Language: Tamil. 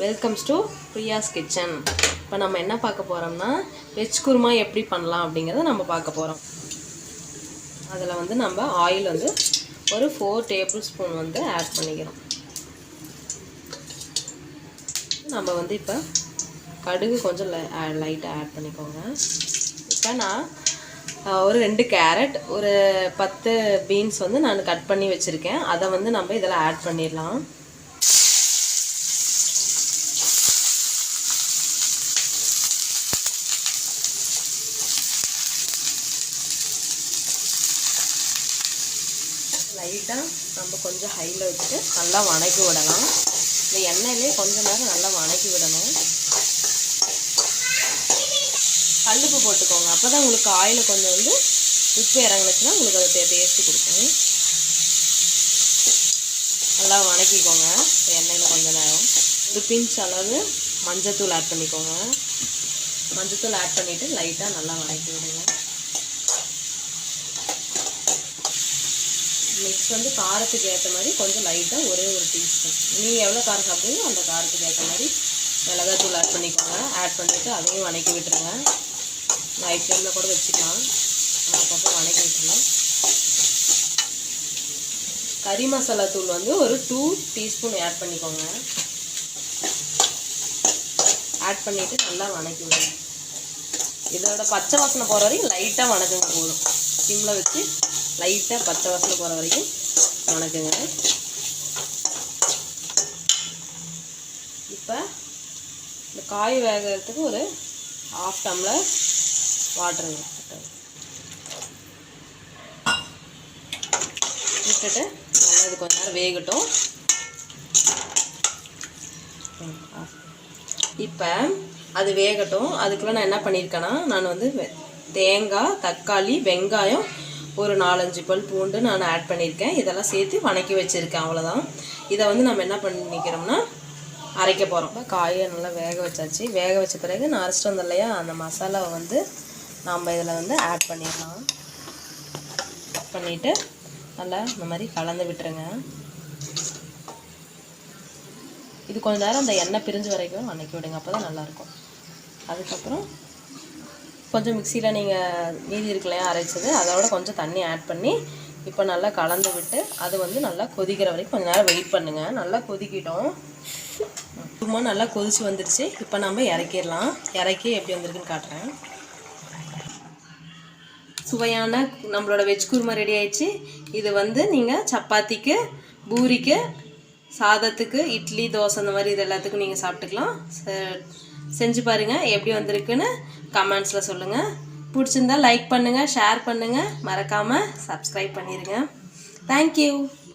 வெல்கம்ஸ் டு பிரியாஸ் கிச்சன் இப்போ நம்ம என்ன பார்க்க போகிறோம்னா வெஜ் குருமா எப்படி பண்ணலாம் அப்படிங்கிறத நம்ம பார்க்க போகிறோம் அதில் வந்து நம்ம ஆயில் வந்து ஒரு ஃபோர் டேபிள் ஸ்பூன் வந்து ஆட் பண்ணிக்கிறோம். நம்ம வந்து இப்போ கடுகு கொஞ்சம் லைட்டாக ஆட் பண்ணிக்கோங்க. இப்போ நான் ஒரு ரெண்டு கேரட் ஒரு பத்து பீன்ஸ் வந்து நான் கட் பண்ணி வச்சுருக்கேன். அதை வந்து நம்ம இதில் ஆட் பண்ணிடலாம். லைட்டாக நம்ம கொஞ்சம் ஹையில் வச்சுட்டு நல்லா வணக்கி விடலாம். இந்த எண்ணெயிலே கொஞ்சம் நேரம் நல்லா வணக்கி விடணும். கல்லுப்பு போட்டுக்கோங்க. அப்போ தான் உங்களுக்கு ஆயில் கொஞ்சம் வந்து உப்பு இறங்குனுச்சுன்னா உங்களுக்கு அது டேஸ்ட்டு கொடுக்கும். நல்லா வணக்கிக்கோங்க. எண்ணெயில் கொஞ்ச நேரம். ஒரு பிஞ்ச் அளவு மஞ்சத்தூள் ஆட் பண்ணிக்கோங்க. மஞ்சத்தூள் ஆட் பண்ணிவிட்டு லைட்டாக நல்லா வணக்கி விடுங்க. மிக்ஸ் வந்து காரத்துக்கு ஏற்ற மாதிரி கொஞ்சம் லைட்டாக ஒரே ஒரு டீஸ்பூன் நீங்கள் எவ்வளோ காரம் சாப்பிடுவீங்களோ அந்த காரத்துக்கு ஏற்ற மாதிரி மிளகாத்தூள் ஆட் பண்ணிக்கோங்க. ஆட் பண்ணிவிட்டு அதையும் வணக்கி விட்டுருங்க. நைட் ஃப்ளேமில் கூட வச்சுக்கலாம். அப்பப்போ வணக்கி விட்டுருலாம் கறி மசாலா தூள் வந்து ஒரு டூ டீஸ்பூன் ஆட் பண்ணிக்கோங்க. ஆட் பண்ணிவிட்டு நல்லா வணக்கி விடுங்க. இதோட பச்சை வாசனை போகிற வரைக்கும் லைட்டாக வணக்குங்க போதும். சிம்மில் வச்சு லைட்டாக பச்சை வாசனை போகிற வரைக்கும் வணக்குங்க. இப்போ இந்த காய் வேகிறதுக்கு ஒரு ஹாஃப் டம்ளர் வாட்டருங்க விட்டுட்டு நல்லா இது கொஞ்ச நேரம் வேகட்டும். இப்போ அது வேகட்டும். அதுக்குள்ளே நான் என்ன பண்ணியிருக்கேன்னா நான் வந்து தேங்காய் தக்காளி வெங்காயம் ஒரு நாலஞ்சு பல் பூண்டு நான் ஆட் பண்ணியிருக்கேன். இதெல்லாம் சேர்த்து வணக்கி வச்சுருக்கேன். அவ்வளோதான் இதை வந்து நம்ம என்ன பண்ணிக்கிறோம்னா அரைக்க போகிறோம் காயை நல்லா வேக வச்சாச்சு. வேக வச்ச பிறகு நான் அரைச்சிட்டு வந்த இல்லையா? அந்த மசாலாவை வந்து நம்ம இதில் வந்து ஆட் பண்ணிடலாம். பண்ணிவிட்டு நல்லா இந்த மாதிரி கலந்து விட்டுருங்க. இது கொஞ்ச நேரம் அந்த எண்ணெய் பிரிஞ்சு வரைக்கும் வணக்கி விடுங்க. அப்போ தான் நல்லாயிருக்கும். அதுக்கப்புறம் கொஞ்சம் மிக்சியில் நீங்கள் மீதி இருக்கலையா அரைச்சது அதோட கொஞ்சம் தண்ணி ஆட் பண்ணி இப்போ நல்லா கலந்து விட்டு அது வந்து நல்லா கொதிக்கிற வரைக்கும் கொஞ்ச நேரம் வெயிட் பண்ணுங்கள் நல்லா கொதிக்கிட்டோம். சும்மா நல்லா கொதிச்சு வந்துருச்சு. இப்போ நம்ம இறக்கிடலாம். இறக்கி எப்படி வந்திருக்குன்னு காட்டுறேன். சுவையான நம்மளோட வெஜ் குருமா ரெடி ஆயிடுச்சு. இது வந்து நீங்கள் சப்பாத்திக்கு பூரிக்கு சாதத்துக்கு இட்லி தோசை இந்த மாதிரி இது எல்லாத்துக்கும் நீங்கள் சாப்பிட்டுக்கலாம். ச செஞ்சு பாருங்கள் எப்படி வந்திருக்குன்னு கமெண்ட்ஸில் சொல்லுங்கள் பிடிச்சிருந்தா லைக் பண்ணுங்கள் ஷேர் பண்ணுங்கள் மறக்காமல் சப்ஸ்கிரைப் பண்ணிடுங்க தேங்க்யூ